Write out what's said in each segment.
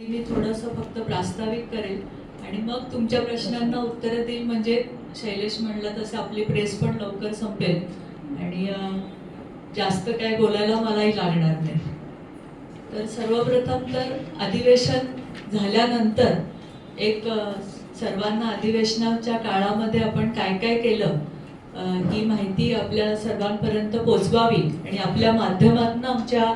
मी थोडंसं फक्त प्रास्ताविक करेल आणि मग तुमच्या प्रश्नांना उत्तरं देईल म्हणजे शैलेश म्हणलं तसं आपली प्रेस पण लवकर संपेल. आणि जास्त काय बोलायला मलाही लागणार नाही. तर सर्वप्रथम तर अधिवेशन झाल्यानंतर एक सर्वांना अधिवेशनाच्या काळामध्ये आपण काय काय केलं ही माहिती आपल्या सर्वांपर्यंत पोचवावी आणि आपल्या माध्यमातून आमच्या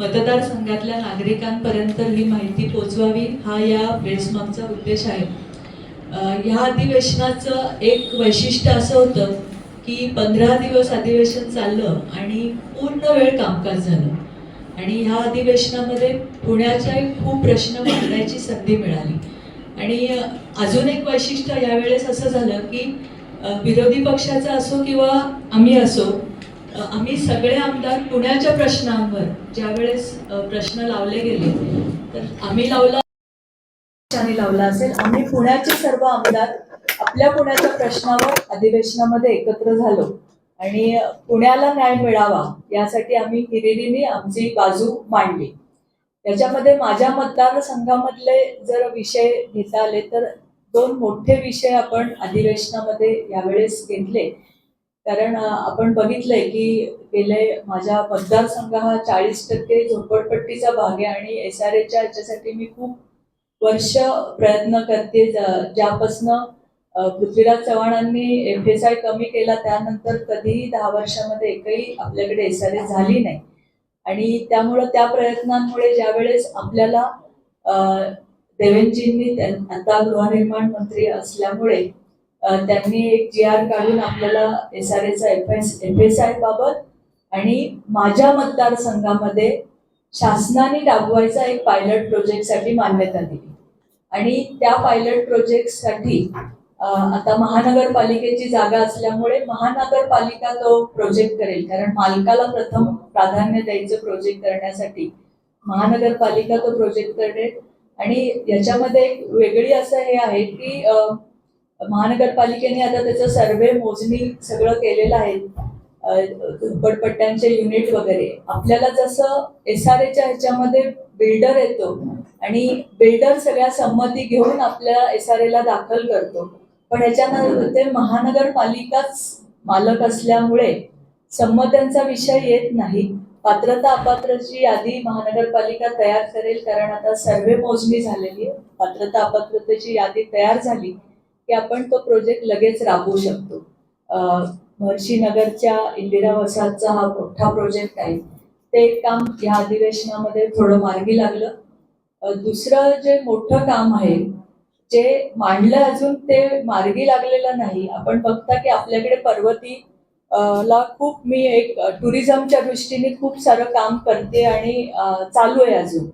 मतदारसंघातल्या नागरिकांपर्यंत ही माहिती पोचवावी हा या प्रेसमागचा उद्देश आहे. ह्या अधिवेशनाचं एक वैशिष्ट्य असं होतं की पंधरा दिवस अधिवेशन चाललं आणि पूर्ण वेळ कामकाज झालं. आणि ह्या अधिवेशनामध्ये पुण्याचे खूप प्रश्न मांडण्याची संधी मिळाली. आणि अजून एक वैशिष्ट्य यावेळेस असं झालं की विरोधी पक्षाचा असो किंवा आम्ही असो आम्ही सगळे आमदार पुण्याच्या प्रश्नांवर ज्यावेळेस प्रश्न लावले गेले तर आम्ही लावला. लावला असेल. आम्ही पुण्याचे सर्व आमदार आपल्या पुण्याच्या प्रश्नावर अधिवेशनामध्ये एकत्र झालो. आणि पुण्याला न्याय मिळावा यासाठी आम्ही हिरिरीने आमची बाजू मांडली. त्याच्यामध्ये माझ्या मतदारसंघामधले जर विषय घेता आले तर दोन मोठे विषय आपण अधिवेशनामध्ये यावेळेस घेतले. कारण आपण बघितलंय की गेले माझ्या मतदारसंघ हा चाळीस टक्के झोपडपट्टीचा भाग आहे आणि एस आर एच्या याच्यासाठी मी खूप वर्ष प्रयत्न करते. ज्यापासनं पृथ्वीराज चव्हाणांनी एफ एस आय कमी केला त्यानंतर कधीही दहा वर्षामध्ये एकही आपल्याकडे एस आर ए झाली नाही. आणि त्यामुळं त्या प्रयत्नांमुळे ज्यावेळेस आपल्याला देवेंदजींनी देवेंजींनी आता गृहनिर्माण मंत्री असल्यामुळे त्यांनी एक जी आर काढून आपल्याला एस आर एचा F S F S I बाबत आणि माझ्या मतदारसंघामध्ये शासनाने राबवायचा एक पायलट प्रोजेक्टसाठी मान्यता दिली. आणि त्या पायलट प्रोजेक्टसाठी आता महानगरपालिकेची जागा असल्यामुळे महानगरपालिका तो प्रोजेक्ट करेल. कारण मालकाला प्रथम प्राधान्य द्यायचं प्रोजेक्ट करण्यासाठी. महानगरपालिका तो प्रोजेक्ट करेल. आणि याच्यामध्ये एक वेगळी असं हे आहे की महानगरपालिकेने आता त्याचं सर्वे मोजणी सगळं केलेलं आहे. अ, युनिट वगैरे. आपल्याला जसं एस आर एच्या ह्याच्यामध्ये बिल्डर येतो आणि बिल्डर सगळ्या संमती घेऊन आपल्या एस आर एला दाखल करतो. पण याच्यानं ते महानगरपालिकाच मालक असल्यामुळे संमत्यांचा विषय येत नाही. पात्रता अपात्रची यादी महानगरपालिका तयार करेल कारण आता सर्वे मोजणी झालेली आहे. पात्रता अपात्रतेची यादी तयार झाली. की आपण तो प्रोजेक्ट लगेच राबवू शकतो. महर्षीनगरच्या नगरच्या इंदिरा वसाहतचा हा मोठा प्रोजेक्ट आहे. ते काम या अधिवेशनामध्ये थोडं मार्गी लागलं. दुसरं जे मोठं काम आहे जे मांडलं अजून ते मार्गी लागलेलं नाही. आपण बघता की आपल्याकडे पर्वती ला खूप मी एक टुरिझमच्या दृष्टीने खूप सारं काम करते आणि चालू आहे अजून.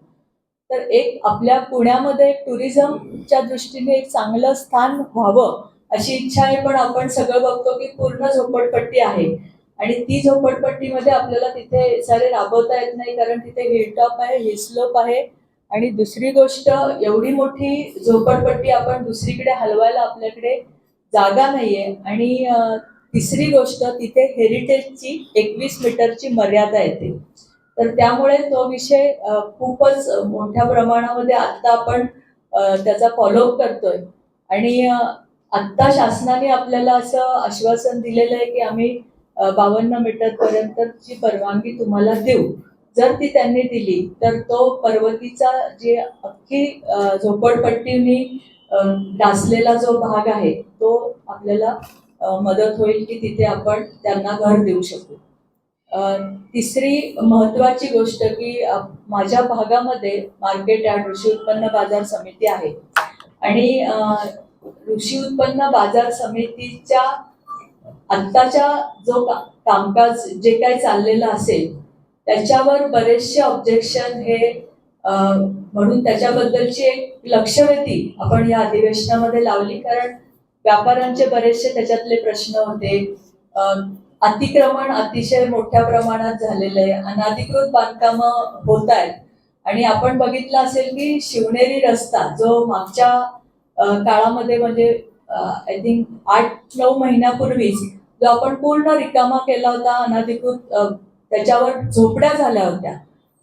तर एक आपल्या पुण्यामध्ये टुरिझमच्या दृष्टीने एक चांगलं स्थान व्हावं अशी इच्छा आहे पण आपण सगळं बघतो की पूर्ण झोपडपट्टी आहे. आणि ती झोपडपट्टीमध्ये आपल्याला तिथे सारे राबवता येत नाही कारण तिथे हिलटॉप आहे हिस्लोप आहे. आणि दुसरी गोष्ट एवढी मोठी झोपडपट्टी आपण दुसरीकडे हलवायला आपल्याकडे जागा नाहीये. आणि तिसरी गोष्ट तिथे हेरिटेजची एकवीस मीटरची मर्यादा येते. तर त्यामुळे तो विषय खूपच मोठ्या प्रमाणामध्ये आता आपण त्याचा फॉलोअप करतोय. आणि आत्ता शासनाने आपल्याला असं आश्वासन दिलेलं आहे की आम्ही बावन्न मीटरपर्यंतची परवानगी तुम्हाला देऊ. जर ती त्यांनी दिली तर तो पर्वतीचा जे अख्खी झोपडपट्टीने डासलेला जो भाग आहे तो आपल्याला मदत होईल की तिथे आपण त्यांना घर देऊ शकू. तिसरी महत्वाची गोष्ट की माझ्या भागामध्ये मार्केट यार्ड कृषी उत्पन्न बाजार समिती आहे. आणि कृषी उत्पन्न बाजार समितीच्या आत्ताच्या जो का- कामकाज जे काही चाललेलं असेल त्याच्यावर बरेचसे ऑब्जेक्शन हे म्हणून त्याच्याबद्दलची एक लक्षवेधी आपण या अधिवेशनामध्ये लावली. कारण व्यापाऱ्यांचे बरेचसे त्याच्यातले प्रश्न होते. अ, अतिक्रमण अतिशय मोठ्या प्रमाणात झालेलं आहे. अनाधिकृत बांधकामं होत आहेत. आणि आपण बघितलं असेल की शिवनेरी रस्ता जो मागच्या काळामध्ये म्हणजे आय थिंक आठ नऊ महिन्यापूर्वीच जो आपण पूर्ण रिकामा केला होता अनाधिकृत त्याच्यावर झोपड्या झाल्या होत्या.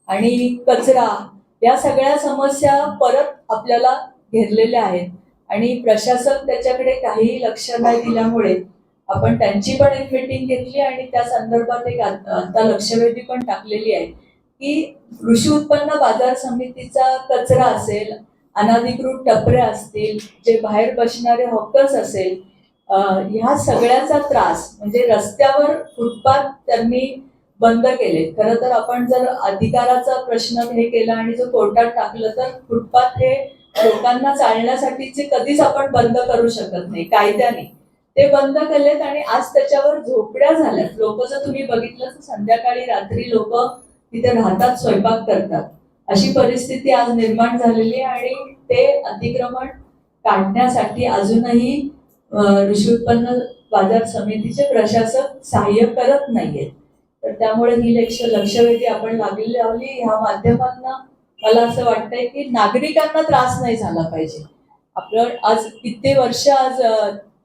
आणि कचरा या सगळ्या समस्या परत आपल्याला घेरलेल्या आहेत. आणि प्रशासन त्याच्याकडे काहीही लक्ष नाही दिल्यामुळे आपण त्यांची पण एक मीटिंग घेतली आणि त्या संदर्भात एक आता लक्षवेधी पण टाकलेली आहे की कृषी उत्पन्न बाजार समितीचा कचरा असेल अनाधिकृत टपऱ्या असतील जे बाहेर बसणारे हॉकर्स असेल ह्या सगळ्याचा त्रास म्हणजे रस्त्यावर फुटपाथ त्यांनी बंद केले खरं तर आपण जर अधिकाराचा प्रश्न हे केला आणि जर कोर्टात टाकलं तर फुटपाथ हे लोकांना चालण्यासाठीचे कधीच आपण बंद करू शकत नाही कायद्याने. ते बंद केलेत आणि आज त्याच्यावर झोपड्या झाल्यात. लोक जर तुम्ही बघितलं तर संध्याकाळी रात्री लोक तिथे राहतात स्वयंपाक करतात. अशी परिस्थिती आज निर्माण झालेली आहे आणि ते अतिक्रमण काढण्यासाठी अजूनही अं, कृषी उत्पन्न बाजार समितीचे प्रशासक सहाय्य करत नाहीयेत. तर त्यामुळे ही लक्ष लक्षवेधी आपण लागली लावली. ह्या माध्यमांना मला असं वाटतंय की नागरिकांना त्रास नाही झाला पाहिजे. आपलं आज किती वर्ष आज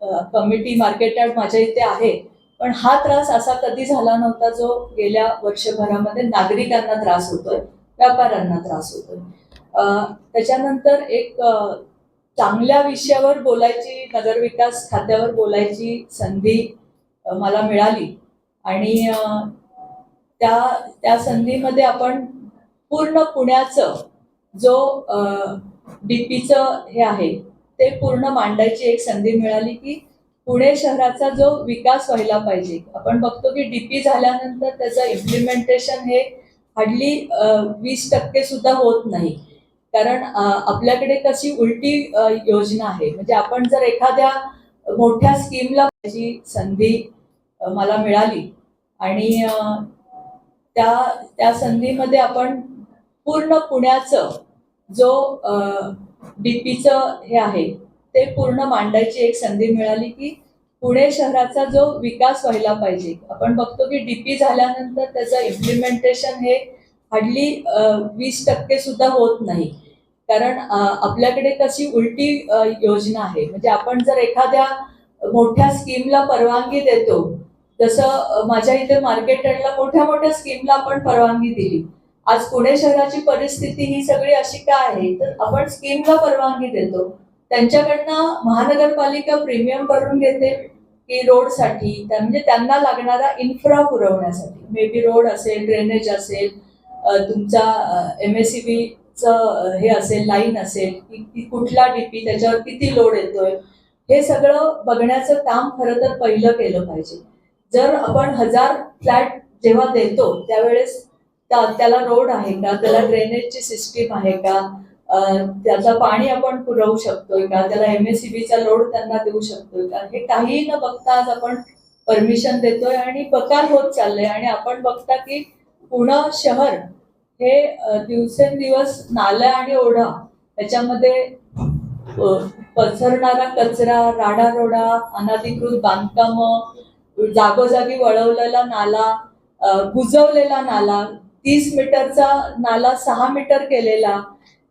कमिटी मार्केट यार्ड माझ्या इथे आहे. पण हा त्रास असा कधी झाला नव्हता जो गेल्या वर्षभरामध्ये नागरिकांना त्रास होतोय व्यापाऱ्यांना त्रास होतोय. त्याच्यानंतर एक चांगल्या विषयावर बोलायची नगरविकास खात्यावर बोलायची संधी मला मिळाली. आणि त्या त्या संधीमध्ये आपण पूर्ण पुण्याचं जो डीपीचं हे आहे ते पूर्ण मांडायची एक संधी मिळाली की पुणे शहराचा जो विकास व्हायला पाहिजे. आपण बघतो की डीपी झाल्यानंतर त्याचं इम्प्लिमेंटेशन हे हार्डली वीस टक्के सुद्धा होत नाही. कारण आपल्याकडे कशी उलटी योजना आहे. म्हणजे आपण जर एखाद्या मोठ्या स्कीमला जी संधी मला मिळाली आणि त्या त्या संधीमध्ये आपण पूर्ण पुण्याचं जो डीपीचं हे आहे ते पूर्ण मांडायची एक संधी मिळाली की पुणे शहराचा जो विकास व्हायला पाहिजे. आपण बघतो की डीपी झाल्यानंतर त्याचं इम्प्लिमेंटेशन हे हार्डली वीस टक्के सुद्धा होत नाही. कारण आपल्याकडे कशी उलटी योजना आहे. म्हणजे आपण जर एखाद्या मोठ्या स्कीमला परवानगी देतो जसं माझ्या इथे मार्केट मोठ्या मोठ्या स्कीमला आपण परवानगी दिली आज पुणे शहराची परिस्थिती ही सगळी अशी का आहे तर आपण स्कीमला परवानगी देतो. त्यांच्याकडनं महानगरपालिका प्रीमियम भरून घेते की रोडसाठी त्या- म्हणजे त्यांना लागणारा इन्फ्रा पुरवण्यासाठी. मे बी रोड असेल ड्रेनेज असेल तुमचा एम एस सी बीचं हे असेल लाईन असेल की कुठला डीपी त्याच्यावर किती लोड येतोय हे सगळं बघण्याचं काम खरं तर पहिलं केलं पाहिजे. जर आपण हजार फ्लॅट जेव्हा देतो त्यावेळेस त्याला रोड आहे का? त्याला ड्रेनेजची सिस्टीम आहे का? त्याचा पाणी आपण पुरवू शकतोय का? त्याला एम एस बीचा लोड त्यांना देऊ शकतोय का? हे काही न बघता आज आपण परमिशन देतोय आणि बकार होत चाललंय. आणि आपण बघता की पुणे शहर हे दिवसेंदिवस नाल्या आणि ओढा त्याच्यामध्ये पसरणारा कचरा राडारोडा अनाधिकृत बांधकाम जागोजागी वळवलेला नाला अं, बुजवलेला नाला तीस मीटरचा नाला सहा मीटर केलेला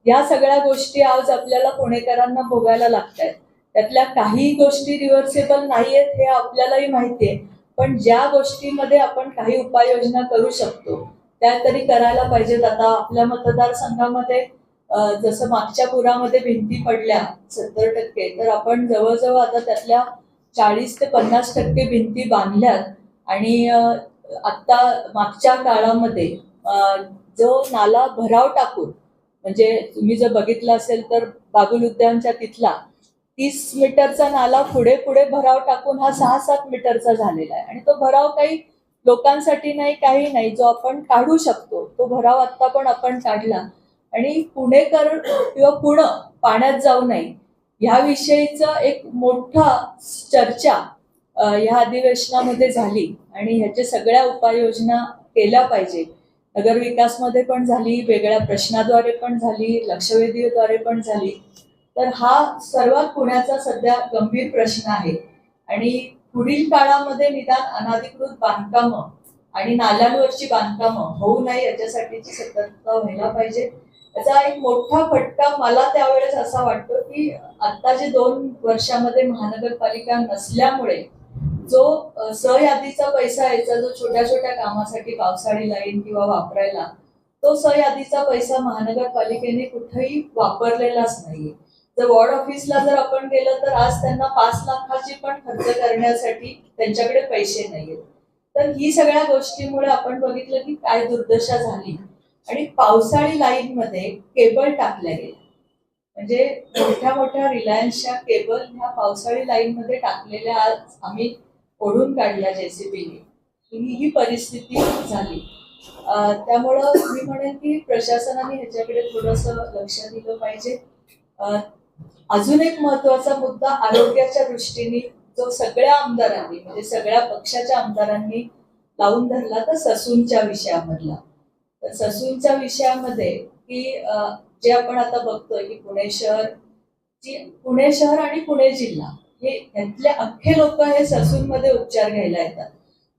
या सगळ्या गोष्टी आज आपल्याला पुणेकरांना भोगायला लागत आहेत त्यातल्या काही गोष्टी रिव्हर्सेबल नाहीयेत हे आपल्यालाही माहिती आहे पण ज्या गोष्टीमध्ये आपण काही उपाययोजना करू शकतो त्या तरी करायला पाहिजेत. आता आपल्या मतदारसंघामध्ये जसं मागच्या पुरामध्ये भिंती पडल्या सत्तर टक्के तर आपण जवळजवळ आता त्यातल्या चाळीस ते पन्नास टक्के भिंती बांधल्यात. आणि आत्ता मागच्या काळामध्ये जो नाला भराव टाकून म्हणजे तुम्ही जर बघितलं असेल तर बागुल उद्यानच्या तिथला तीस मीटरचा नाला पुढे पुढे भराव टाकून हा सहा सात मीटरचा झालेला आहे. आणि तो भराव काही लोकांसाठी नाही काही नाही जो आपण काढू शकतो तो भराव आत्ता पण आपण काढला. आणि पुणेकर किंवा पुणे पाण्यात जाऊ नये ह्याविषयीचं एक मोठा चर्चा ह्या अधिवेशनामध्ये झाली. आणि ह्याच्या सगळ्या उपाययोजना केल्या पाहिजे नगरविकासमध्ये पण झाली वेगळ्या प्रश्नाद्वारे पण झाली लक्षवेधीद्वारे पण झाली. तर हा सर्वात पुण्याचा सध्या गंभीर प्रश्न आहे. आणि पुढील काळामध्ये निदान अनाधिकृत बांधकामं आणि नाल्यांवरची बांधकामं होऊ नये याच्यासाठीची सतर्कता व्हायला पाहिजे. त्याचा एक मोठा फटका मला त्यावेळेस असा वाटतो की आत्ताचे दोन वर्षामध्ये महानगरपालिका नसल्यामुळे जो सहयादीचा पैसा यायचा जो छोट्या छोट्या कामासाठी पावसाळी लाईन किंवा वापरायला तो सहयादीचा पैसा महानगरपालिकेने कुठेही वापरलेलाच नाहीये. जर वॉर्ड ऑफिसला जर आपण गेलं तर आज त्यांना पाच लाखाची पण खर्च करण्यासाठी त्यांच्याकडे पैसे नाहीयेत. तर ही सगळ्या गोष्टीमुळे आपण बघितलं की काय दुर्दशा झाली आणि पावसाळी लाईन मध्ये केबल टाकल्या गेल्या. म्हणजे मोठ्या मोठ्या रिलायन्सच्या केबल ह्या पावसाळी लाईन मध्ये टाकलेल्या आज आम्ही ओढून काढल्या जेसीबीने. ही ही परिस्थिती झाली. त्यामुळं मी म्हणेन की प्रशासनाने ह्याच्याकडे थोडस लक्ष दिलं पाहिजे. अजून एक महत्त्वाचा मुद्दा आरोग्याच्या दृष्टीने जो सगळ्या आमदारांनी म्हणजे सगळ्या पक्षाच्या आमदारांनी लावून धरला तर ससूनच्या विषयामधला. तर ससूनच्या विषयामध्ये की जे आपण आता बघतोय की पुणे शहर जी पुणे शहर आणि पुणे जिल्हा. हे यातले अख्खे लोक हे ससूनमध्ये उपचार घ्यायला येतात.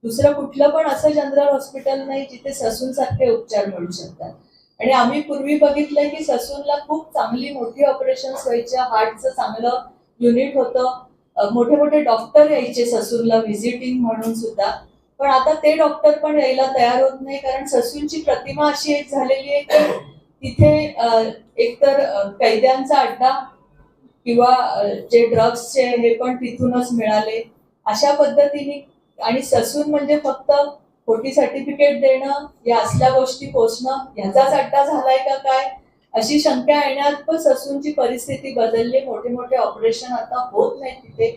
दुसरं कुठलं पण असं जनरल हॉस्पिटल नाही जिथे ससून सारखे उपचार मिळू शकतात. आणि आम्ही पूर्वी बघितलंय की ससूनला खूप चांगली मोठी ऑपरेशन व्हायच्या हार्टचं चांगलं युनिट होतं. मोठे मोठे डॉक्टर यायचे ससूनला व्हिजिटिंग म्हणून सुद्धा. पण आता ते डॉक्टर पण यायला तयार होत नाही कारण ससूनची प्रतिमा अशी एक झालेली आहे की तिथे एकतर कैद्यांचा अड्डा किंवा जे ड्रग्सचे हे पण तिथूनच मिळाले. अशा पद्धतीने आणि ससून म्हणजे फक्त खोटी सर्टिफिकेट देणं या असल्या गोष्टी पोचणं ह्याचाच अड्डा झालाय का काय? अशी शंका येण्यात पण ससूनची परिस्थिती बदलली. मोठे मोठे ऑपरेशन आता होत नाही तिथे.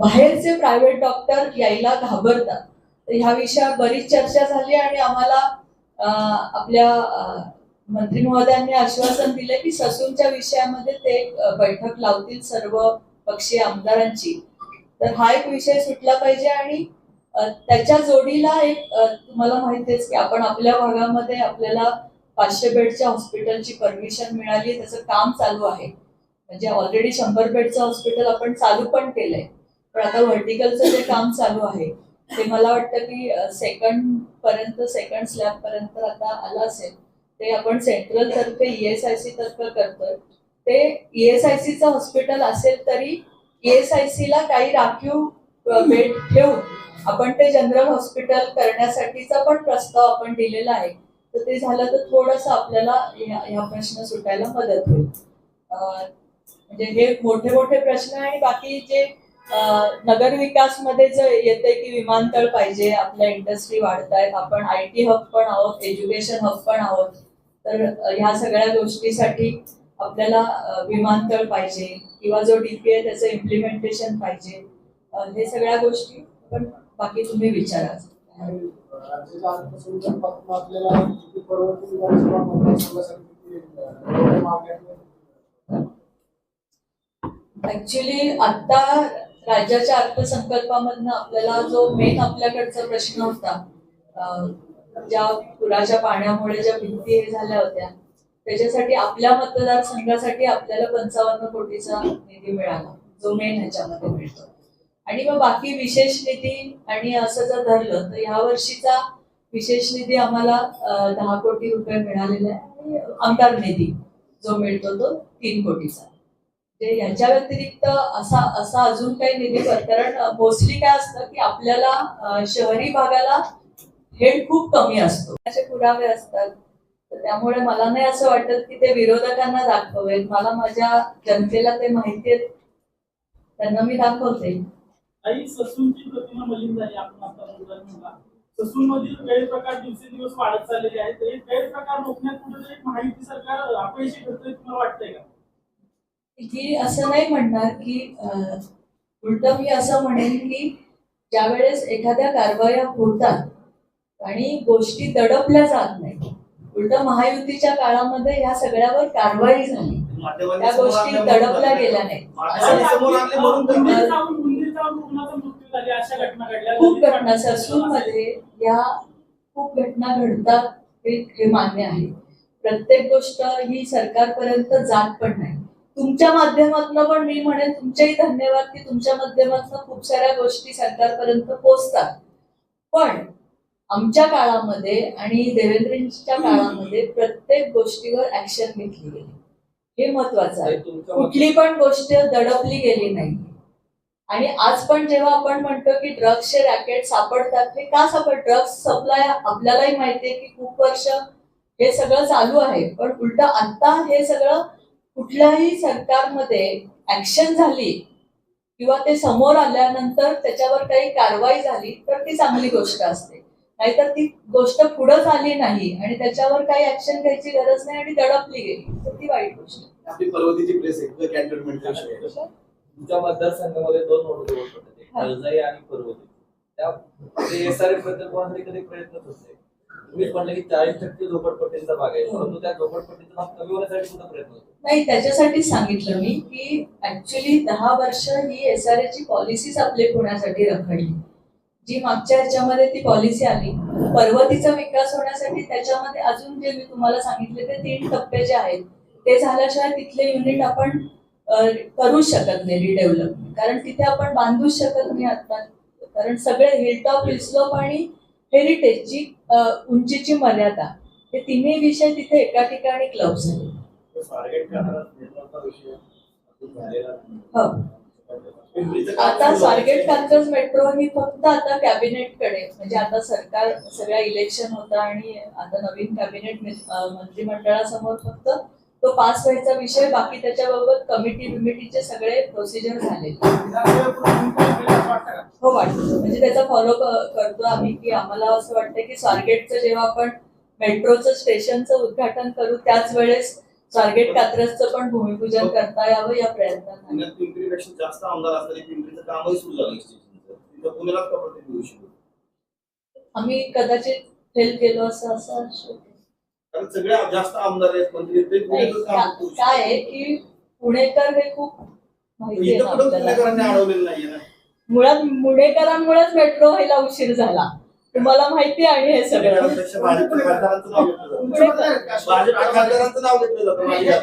बाहेरचे प्रायव्हेट डॉक्टर यायला घाबरतात. ह्या विषयावर बरीच चर्चा झाली आणि आम्हाला आपल्या मंत्री महोदयांनी आश्वासन दिले की ससूनच्या विषयामध्ये ते बैठक लावतील सर्व पक्षीय आमदारांची. तर हा एक विषय सुटला पाहिजे आणि त्याच्या जोडीला एक तुम्हाला माहितीच की आपण आपल्या भागामध्ये आपल्याला पाचशे बेडच्या हॉस्पिटलची परमिशन मिळाली त्याचं काम चालू आहे. म्हणजे ऑलरेडी शंभर बेडचं हॉस्पिटल आपण चालू पण केलंय. पण आता व्हर्टिकलचं जे काम चालू आहे ते मला वाटतं की सेकंड पर्यंत सेकंड स्लॅब पर्यंत आता आलं असेल. ते आपण सेंट्रल तर्फे ईएसआयसी तर्फे करतोय. ते ईएसआयसीचं हॉस्पिटल असेल तरी ईएसआयसी ला काही राखीव बेड ठेवून आपण ते जनरल हॉस्पिटल करण्यासाठीचा पण प्रस्ताव आपण दिलेला आहे. तर ते झालं तर थोडस आपल्याला ह्या प्रश्न सुटायला मदत होईल. म्हणजे हे मोठे मोठे प्रश्न आहे. आणि बाकी जे नगर विकासमध्ये जे येते की विमानतळ पाहिजे आपल्या इंडस्ट्री वाढतायत आपण आय टी हब पण आहोत एज्युकेशन हब पण आहोत तर ह्या सगळ्या गोष्टीसाठी आपल्याला विमानतळ पाहिजे किंवा जो डीपी आहे त्याचं इम्प्लिमेंटेशन पाहिजे हे सगळ्या गोष्टी. पण बाकी तुम्ही विचारा. ऍक्च्युली आता राज्याच्या अर्थसंकल्पामधनं आपल्याला जो मेन आपल्याकडचा प्रश्न होता ज्या पुराच्या पाण्यामुळे ज्या भिंती हे झाल्या होत्या त्याच्यासाठी आपल्या मतदारसंघासाठी आपल्याला पंचावन्न कोटीचा निधी मिळाला जो मेन ह्याच्यामध्ये मिळतो. आणि मग बाकी विशेष निधी आणि असं जर धरलं तर ह्या वर्षीचा विशेष निधी आम्हाला दहा कोटी रुपये मिळालेला आहे आमदार निधी जो मिळतो तो तीन कोटीचा. म्हणजे ते याच्या व्यतिरिक्त असा असा अजून काही निधी कारण मोस्टली काय असतं की आपल्याला शहरी भागाला हेड खूप कमी असतो. असे पुरावे असतात. त्यामुळे मला नाही असं वाटत की ते विरोधकांना दाखवेल. मला माझ्या जनतेला ते माहिती त्यांना मी दाखवते. काही ससूनची प्रतिमा मलिन झाली. आपण आता ससून मधील गैरप्रकार दिवसेंदिवस वाढत चाललेले आहेत. तर हे गैरप्रकार रोखण्यात कुठेतरी एक महायुती सरकार अपयशी ठरतंय तुम्हाला वाटतंय का? की असं नाही म्हणणार की उलट मी असं म्हणेन की ज्यावेळेस एखाद्या कारवाया होतात आणि गोष्टी दडपल्या जात नाही उलट महायुतीच्या काळामध्ये ह्या सगळ्यावर कारवाई झाली. त्या गोष्टी दडपल्या गेल्या घडल्या. खूप घटना. ससून मध्ये या खूप घटना घडतात हे हे मान्य आहे. प्रत्येक गोष्ट ही सरकारपर्यंत जात पण नाही. तुमच्या माध्यमातून पण मी म्हणेन तुमचेही धन्यवाद की तुमच्या माध्यमातून खूप साऱ्या गोष्टी सरकारपर्यंत पोहोचतात. पण आमच्या काळामध्ये आणि देवेंद्रजींच्या काळामध्ये प्रत्येक गोष्टीवर ऍक्शन घेतली गेली. हे महत्वाचं आहे. कुठली पण गोष्ट दडपली गेली नाही. आणि आज पण जेव्हा आपण म्हणतो की ड्रग्सचे रॅकेट सापडतात हे का सापड ड्रग्स सप्लाय आपल्यालाही माहितीये की खूप वर्ष हे सगळं चालू आहे. पण उलट आता हे सगळं कुठल्याही सरकारमध्ये ऍक्शन झाली किंवा ते समोर आल्यानंतर त्याच्यावर काही कारवाई झाली तर ती चांगली गोष्ट असते. नाहीतर ती गोष्ट पुढं झाली नाही आणि त्याच्यावर काही ऍक्शन घ्यायची गरज नाही आणि दडपली गेली तर ती वाईट गोष्ट आहे. आपली पर्वतीची प्रेस आहे कॅन्टोन्मेंट तुमच्या मतदारसंघामध्ये दोन मोठे हा. कळजाई आणि पर्वती त्या एसआरएफ प्रकल्पामध्ये कधी प्रयत्नच होत नाही तुम्हीच म्हटलं की चाळीस टक्के झोपडपट्टींचा भाग आहे हो. परंतु त्या झोपडपट्टीचा भाग कमी होण्यासाठी सुद्धा प्रयत्न होतो नाही त्याच्यासाठी सांगितलं मी की ऍक्च्युली दहा वर्ष ही एस आर ची पॉलिसीच आपली पुण्यासाठी रखडली जी मागच्या ह्याच्यामध्ये ती पॉलिसी आली पर्वतीचा विकास होण्यासाठी त्याच्यामध्ये अजून जे मी तुम्हाला सांगितले ते तीन टप्पे जे आहेत ते झाल्याशिवाय तिथले युनिट आपण करूच शकत नाही रिडेव्हलपमेंट कारण तिथे आपण बांधूच शकत नाही आता. कारण सगळे हिलटॉप हिलस्लोप आणि हेरिटेजची उंचीची मर्यादा हे तिन्ही विषय तिथे एका ठिकाणी क्लब झाले हो. आता स्वारगेट कात्रज मेट्रो ही फक्त आता कॅबिनेटकडे म्हणजे आता सरकार सगळ्या इलेक्शन होतं आणि आता नवीन कॅबिनेट मंत्रिमंडळासमोर फक्त तो पास व्हायचा विषय बाकी त्याच्याबरोबर कमिटी बिमिटीचे सगळे प्रोसिजर झाले. हो वाटतं. म्हणजे त्याचा फॉलो करतो आम्ही की आम्हाला असं वाटतं की स्वारगेटचं जेव्हा आपण मेट्रोचं स्टेशनचं उद्घाटन करू त्याच वेळेस स्वारगेट कात्रजचं पण भूमिपूजन करता यावं या प्रयत्नात. पुण्यात पिंपरीपेक्षा जास्त आमदार असताना पिंपरीचं कामही सुरू झालं स्टेशनचं तिथं पुण्यालाच का प्रतिनिधी देऊ शकतो. आम्ही कदाचित फेल केलो असं असं असू शकतं. कारण सगळे जास्त आमदार आहेत मंत्री आहेत, ते नाही, पुण्यातच काम का- करू काय आहे की पुणेकर हे खूप माहिती आहे इथं ना कुठं आपल्याला. पुणेकरांनी अडवलेलं नाहीये ना? मुळात मुंडेकरांमुळेच मेट्रो व्हायला उशीर झाला. तुम्हाला माहिती आहे हे सगळं खासदारांचं नाव घेतलं जातं माझ्या.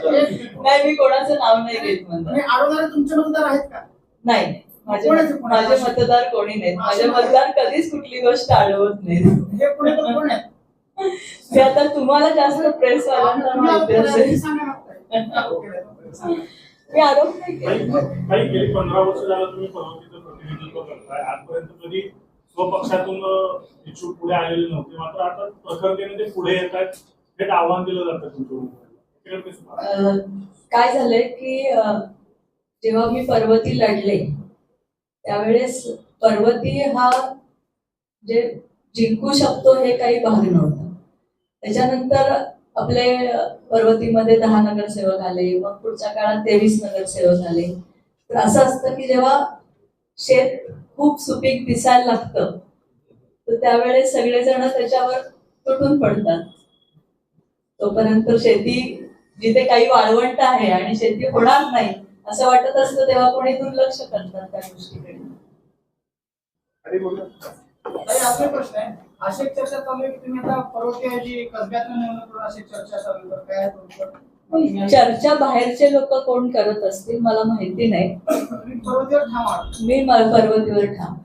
नाही मी कोणाचं नाव नाही घेत म्हणतो आणि अडवणारे तुमचे मतदार आहेत का नाही नाही. माझे कोणाचे- कोणाचे? माझे मतदार कोणी नाहीत माझे मतदार कधीच कुठली गोष्ट अडवत नाहीत हे पुणे कोण आहेत ते आता तुम्हाला जास्त प्रेस वाल्यांना तुम्ही माहिती आरोप केला, असेल सांगा ना काय. आरोप केला, सांगा. मी आरोप नाही काही केला काही गेली पंधरा वर्ष झालं तुम्ही पर्वतीचं प्रतिनिधित्व करताय आजपर्यंत कधी स्वपक्षातून इच्छुक पुढे आलेले नव्हते. मात्र आता प्रखरतेने ते पुढे येत आहेत थेट आव्हान दिलं जातं काय झालंय की जेव्हा मी पर्वती लढले त्यावेळेस पर्वती हा जे जिंकू शकतो हे काही भाग नव्हता. त्याच्यानंतर आपले पर्वतीमध्ये दहा नगरसेवक आले मग पुढच्या काळात तेवीस नगरसेवक आले. तर असं असतं की जेव्हा शेत खूप सुपीक दिसायला लागतं. तर त्यावेळेस सगळेजण त्याच्यावर तुटून पडतात. तोपर्यंत शेती जिथे काही वाळवंट आहे आणि शेती होणार नाही असं वाटत असतं तेव्हा कोणी दुर्लक्ष करतात त्या गोष्टीकडे. आपला प्रश्न आहे. अशी चर्चा चालू आहे की तुम्ही आता पर्वतीऐवजी कसब्यातनं निवडणूक करून अशी चर्चा चालू आहे चर्चा बाहेरचे लोक कोण करत असतील मला माहिती नाही. मी पर्वतीवर ठाम.